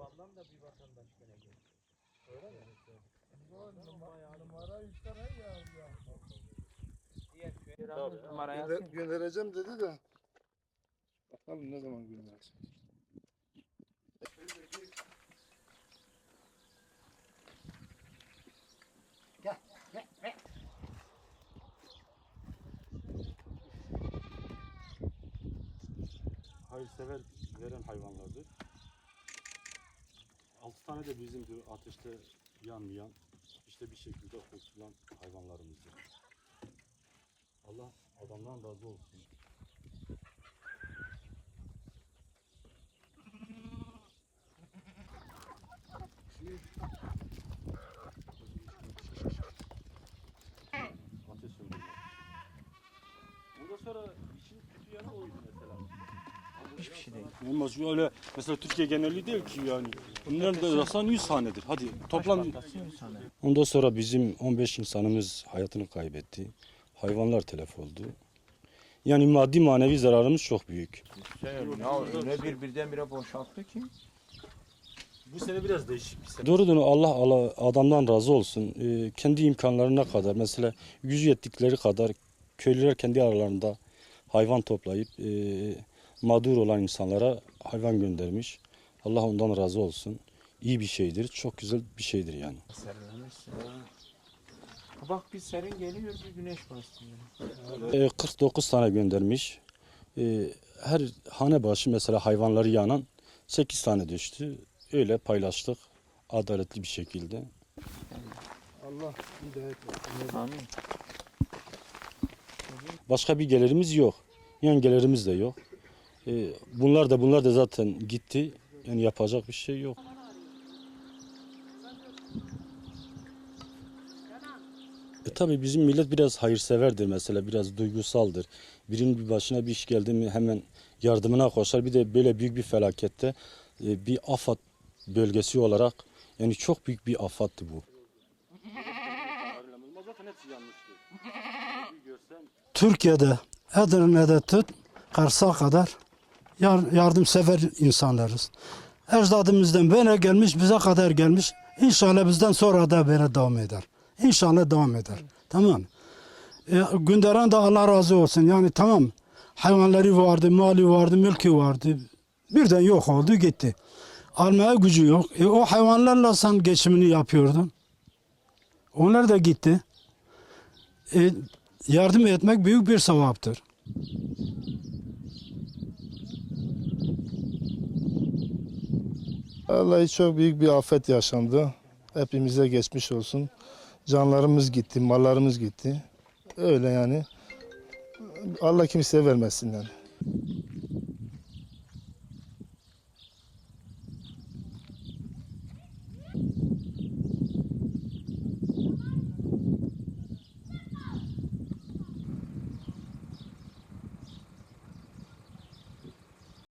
Ablam da bir vatandaş gene geldi. Öyle mi? Numara işte ne ya? Diğer Gönder, göndereceğim dedi de. Bakalım ne zaman gönderecek. hayırsever veren hayvanlardır. Altı tane de bizimdir ateşte yanmayan, işte bir şekilde kurtulan hayvanlarımızdır. Allah adamdan razı olsun. Hiçbir şey değil. Olmaz öyle mesela Türkiye geneli değil ki yani. Bunların da yazsan 100 hanedir. Hadi toplam. Ondan sonra bizim 15 insanımız hayatını kaybetti. Hayvanlar telef oldu. Yani maddi manevi zararımız çok büyük. Şey, ya öyle bir birdenbire boşalttı ki. Bu sene biraz değişik bir sene. Doğrudur Allah, Allah adamdan razı olsun. Ee, kendi imkanlarına kadar mesela gücü yettikleri kadar köylüler kendi aralarında hayvan toplayıp e, mağdur olan insanlara hayvan göndermiş. Allah ondan razı olsun. İyi bir şeydir. Çok güzel bir şeydir yani. Bak bir serin geliyor bir güneş bastı. yani. Ee, 49 tane göndermiş. Ee, her hane başı mesela hayvanları yanan 8 tane düştü. Öyle paylaştık adaletli bir şekilde. Allah hidayet versin. Amin. Başka bir gelirimiz yok. Yan gelirimiz de yok. Ee, bunlar da bunlar da zaten gitti. Yani yapacak bir şey yok. E tabi bizim millet biraz hayırseverdir mesela biraz duygusaldır. Birinin bir başına bir iş geldi mi hemen yardımına koşar. Bir de böyle büyük bir felakette e, bir afat bölgesi olarak yani çok büyük bir afattı bu. Türkiye'de Edirne'de tut Kars'a kadar yar- yardımsever insanlarız. Ecdadımızdan böyle gelmiş bize kadar gelmiş. İnşallah bizden sonra da böyle devam eder. İnşallah devam eder. Tamam. E, gönderen de Allah razı olsun. Yani tamam hayvanları vardı, mali vardı, mülkü vardı. Birden yok oldu gitti. Almaya gücü yok. E, o hayvanlarla sen geçimini yapıyordun. Onlar da gitti. E, yardım etmek büyük bir sevaptır. Vallahi çok büyük bir afet yaşandı. Hepimize geçmiş olsun. Canlarımız gitti, mallarımız gitti. Öyle yani. Allah kimseye vermesin yani.